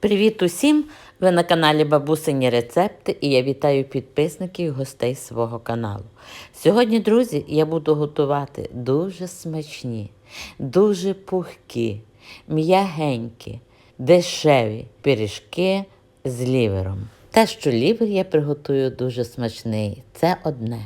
Привіт усім! Ви на каналі Бабусині Рецепти і я вітаю підписників і гостей свого каналу. Сьогодні, друзі, я буду готувати дуже смачні, дуже пухкі, м'ягенькі, дешеві пиріжки з лівером. Те, що лівер я приготую дуже смачний, це одне,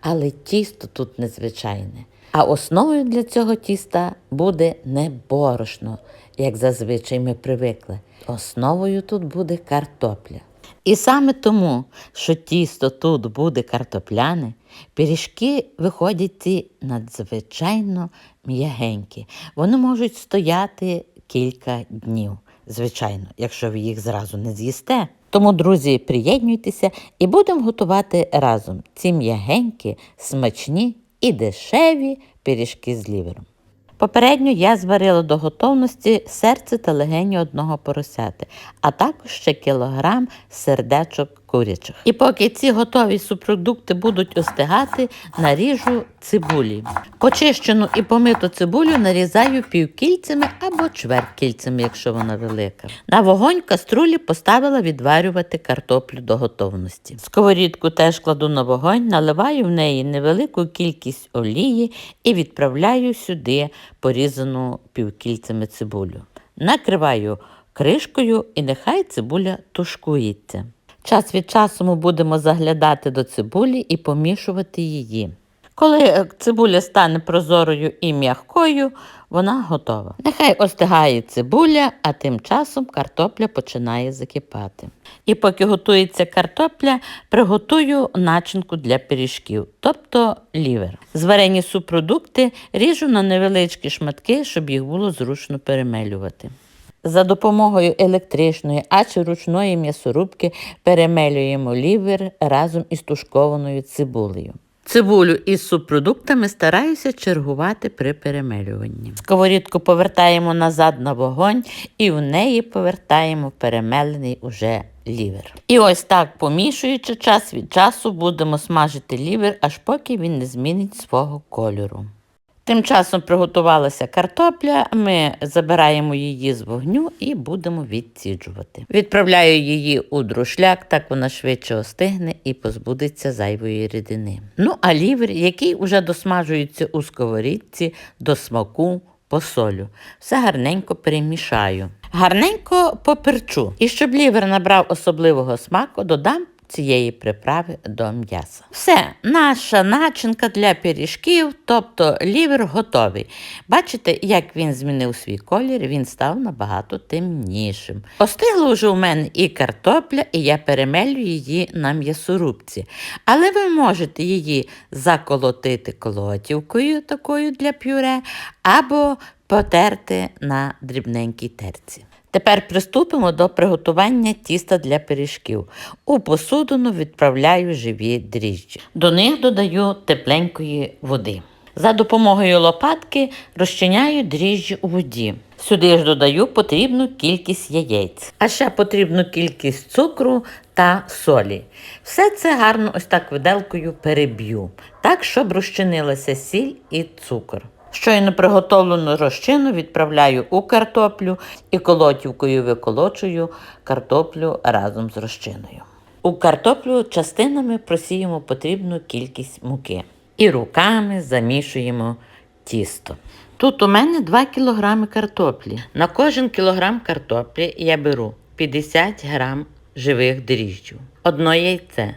але тісто тут незвичайне. А основою для цього тіста буде не борошно, як зазвичай ми привикли. Основою тут буде картопля. І саме тому, що тісто тут буде картопляне, пиріжки виходять ці надзвичайно м'ягенькі. Вони можуть стояти кілька днів, звичайно, якщо ви їх зразу не з'їсте. Тому, друзі, приєднуйтеся і будемо готувати разом ці м'ягенькі, смачні і дешеві пиріжки з лівером. Попередньо я зварила до готовності серце та легені одного поросяти, а також ще кілограм сердечок курячих. І поки ці готові субпродукти будуть остигати, наріжу цибулі. Почищену і помиту цибулю нарізаю півкільцями або чверткільцями, якщо вона велика. На вогонь каструлі поставила відварювати картоплю до готовності. Сковорідку теж кладу на вогонь, наливаю в неї невелику кількість олії і відправляю сюди порізану півкільцями цибулю. Накриваю кришкою і нехай цибуля тушкується. Час від часу ми будемо заглядати до цибулі і помішувати її. Коли е, цибуля стане прозорою і м'якою, вона готова. Нехай остигає цибуля, а тим часом картопля починає закипати. І поки готується картопля, приготую начинку для пиріжків, тобто лівер. Зварені субпродукти ріжу на невеличкі шматки, щоб їх було зручно перемелювати. За допомогою електричної, а чи ручної м'ясорубки перемелюємо лівер разом із тушкованою цибулею. Цибулю із субпродуктами стараюся чергувати при перемелюванні. Сковорідку повертаємо назад на вогонь і в неї повертаємо перемелений уже лівер. І ось так, помішуючи час від часу, будемо смажити лівер, аж поки він не змінить свого кольору. Тим часом приготувалася картопля, ми забираємо її з вогню і будемо відсіджувати. Відправляю її у друшляк, так вона швидше остигне і позбудеться зайвої рідини. Ну, а лівер, який уже досмажується у сковорідці до смаку, посолю. Все гарненько перемішаю. Гарненько поперчу. І щоб лівер набрав особливого смаку, додам цієї приправи до м'яса. Все, наша начинка для пиріжків, тобто лівер готовий. Бачите, як він змінив свій колір, він став набагато темнішим. Остигла вже у мене і картопля, і я перемелю її на м'ясорубці. Але ви можете її заколотити колотівкою такою для пюре, або потерти на дрібненькій терці. Тепер приступимо до приготування тіста для пиріжків. У посудину відправляю живі дріжджі. До них додаю тепленької води. За допомогою лопатки розчиняю дріжджі у воді. Сюди ж додаю потрібну кількість яєць, а ще потрібну кількість цукру та солі. Все це гарно ось так виделкою переб'ю, так, щоб розчинилася сіль і цукор. Щойно приготовлену розчину відправляю у картоплю і колотівкою виколочую картоплю разом з розчиною. У картоплю частинами просіємо потрібну кількість муки і руками замішуємо тісто. Тут у мене 2 кг картоплі. На кожен кілограм картоплі я беру 50 г живих дріжджів, одно яйце,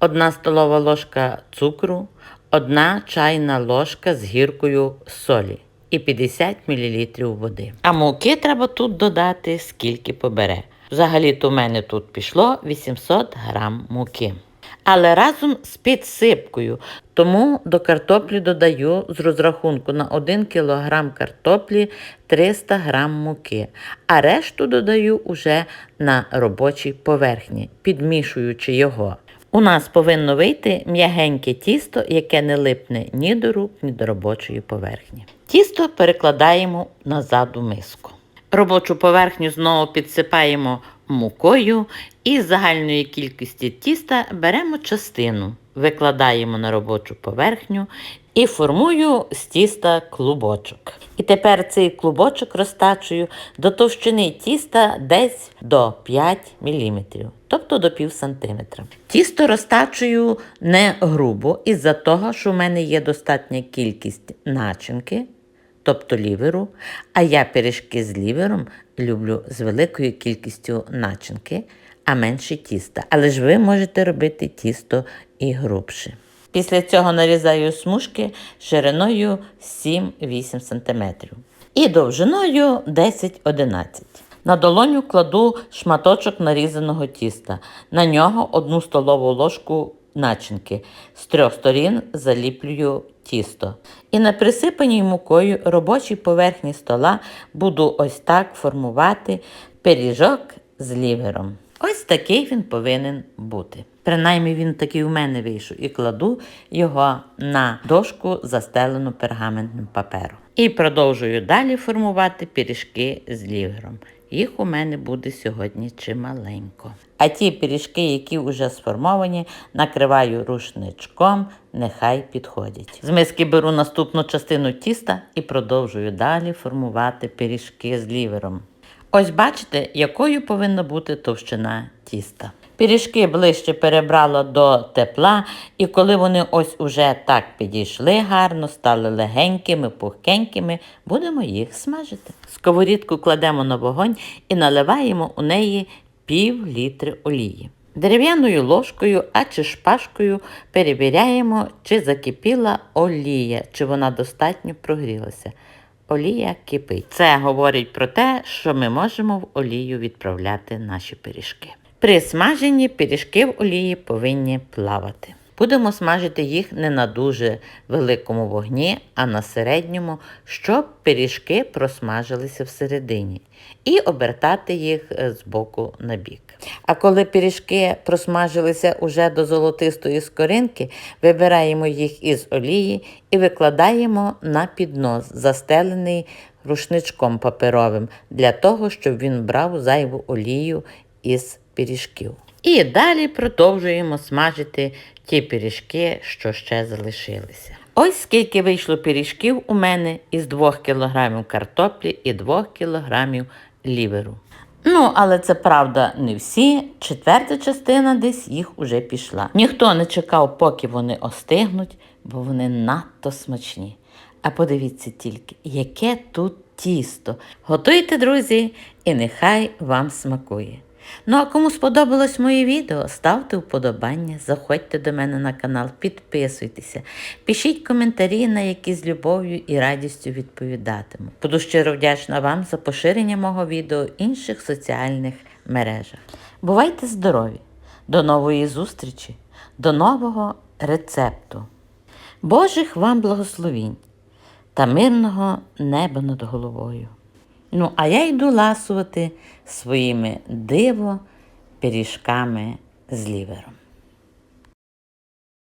одна столова ложка цукру, одна чайна ложка з гіркою солі і 50 мл води. А муки треба тут додати, скільки побере. Взагалі-то у мене тут пішло 800 грам муки. Але разом з підсипкою, тому до картоплі додаю з розрахунку на 1 кг картоплі 300 г муки, а решту додаю уже на робочій поверхні, підмішуючи його. У нас повинно вийти м'ягеньке тісто, яке не липне ні до рук, ні до робочої поверхні. Тісто перекладаємо назад у миску. Робочу поверхню знову підсипаємо мукою і з загальної кількості тіста беремо частину, викладаємо на робочу поверхню і формую з тіста клубочок. І тепер цей клубочок розтачую до товщини тіста десь до 5 мм, тобто до пів сантиметра. Тісто розтачую не грубо, із-за того, що в мене є достатня кількість начинки, тобто ліверу, а я пиріжки з лівером люблю з великою кількістю начинки, а менше тіста. Але ж ви можете робити тісто і грубше. Після цього нарізаю смужки шириною 7-8 см і довжиною 10-11 На долоню кладу шматочок нарізаного тіста. На нього одну столову ложку начинки. З трьох сторін заліплюю тісто. І на присипаній мукою робочій поверхні стола буду ось так формувати пиріжок з лівером. Ось такий він повинен бути. Принаймні він такий у мене вийшов і кладу його на дошку, застелену пергаментним папером. І продовжую далі формувати пиріжки з лівером. Їх у мене буде сьогодні чималенько. А ті пиріжки, які вже сформовані, накриваю рушничком, нехай підходять. З миски беру наступну частину тіста і продовжую далі формувати пиріжки з лівером. Ось бачите, якою повинна бути товщина тіста. Пиріжки ближче перебрала до тепла, і коли вони ось уже так підійшли гарно, стали легенькими, пухкенькими, будемо їх смажити. Сковорідку кладемо на вогонь і наливаємо у неї пів літри олії. Дерев'яною ложкою, а чи шпажкою перевіряємо, чи закипіла олія, чи вона достатньо прогрілася. Олія кипить. Це говорить про те, що ми можемо в олію відправляти наші пиріжки. При смаженні пиріжки в олії повинні плавати. Будемо смажити їх не на дуже великому вогні, а на середньому, щоб пиріжки просмажилися всередині, і обертати їх е, з боку на бік. А коли пиріжки просмажилися уже до золотистої скоринки, вибираємо їх із олії і викладаємо на піднос, застелений рушничком паперовим, для того, щоб він брав зайву олію із пиріжків. І далі продовжуємо смажити ті пиріжки, що ще залишилися. Ось скільки вийшло пиріжків у мене із 2 кг картоплі і 2 кг ліверу. Ну, але це правда не всі. Четверта частина десь їх уже пішла. Ніхто не чекав, поки вони остигнуть, бо вони надто смачні. А подивіться тільки, яке тут тісто. Готуйте, друзі, і нехай вам смакує. Ну а кому сподобалось моє відео, ставте вподобання, заходьте до мене на канал, підписуйтеся, пишіть коментарі, на які з любов'ю і радістю відповідатиму. Буду щиро вдячна вам за поширення мого відео в інших соціальних мережах. Бувайте здорові! До нової зустрічі, до нового рецепту. Божих вам благословінь та мирного неба над головою. Ну, а я йду ласувати своїми диво пиріжками з лівером.